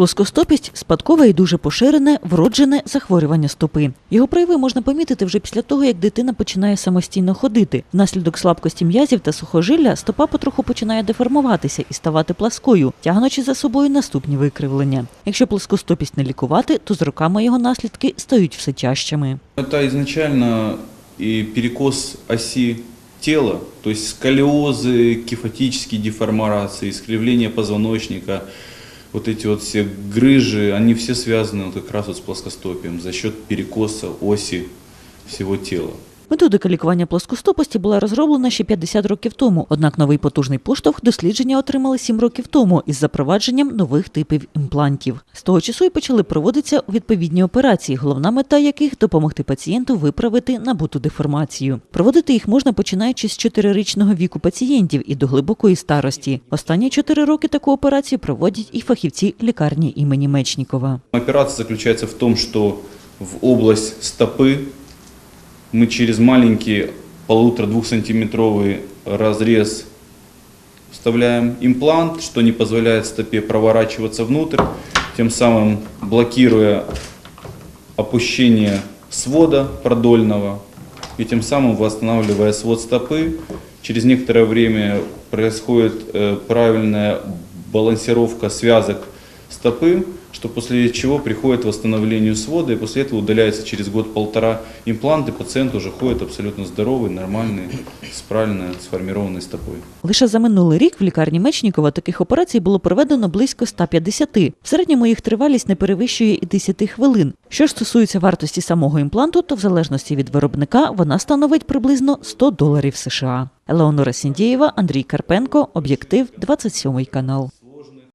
Плоскостопість спадкове і дуже поширене вроджене захворювання стопи. Його прояви можна помітити вже після того, як дитина починає самостійно ходити. Внаслідок слабкості м'язів та сухожилля стопа потроху починає деформуватися і ставати пласкою, тягнучи за собою наступні викривлення. Якщо плоскостопість не лікувати, то з роками його наслідки стають все тяжчими. Это изначально и перекос оси тела, то есть сколиозы, деформации, искривление позвоночника, вот эти вот все грыжи, они все связаны вот как раз вот с плоскостопием за счет перекоса оси всего тела. Методика лікування плоскостопості була розроблена ще 50 років тому. Однак новий потужний поштовх дослідження отримали 7 років тому із запровадженням нових типів імплантів. З того часу і почали проводитися відповідні операції, головна мета яких допомогти пацієнту виправити набуту деформацію. Проводити їх можна починаючи з 4-річного віку пацієнтів і до глибокої старості. Останні 4 роки таку операцію проводять і фахівці лікарні імені Мечнікова. Операция заключается в том, что в область стопы мы через маленький полутора-двухсантиметровый разрез вставляем имплант, что не позволяет стопе проворачиваться внутрь, тем самым блокируя опущение свода продольного и тем самым восстанавливая свод стопы. Через некоторое время происходит э, правильная балансировка связок стопы, что после чего приходит восстановлению свода, и после этого удаляется через год-полтора имплант, и пациент уже ходит абсолютно здоровый, нормальный, с правильно сформированной стопой. Лише за минулий рік в лікарні Мечнікова таких операцій було проведено близько 150. В середньому їх тривалість не перевищує і 10 хвилин. Що ж стосується вартості самого імпланту, то в залежності від виробника вона становить приблизно 100 доларів США. Елеонора Сіндєєва, Андрій Карпенко, Об'єктив, 27 канал.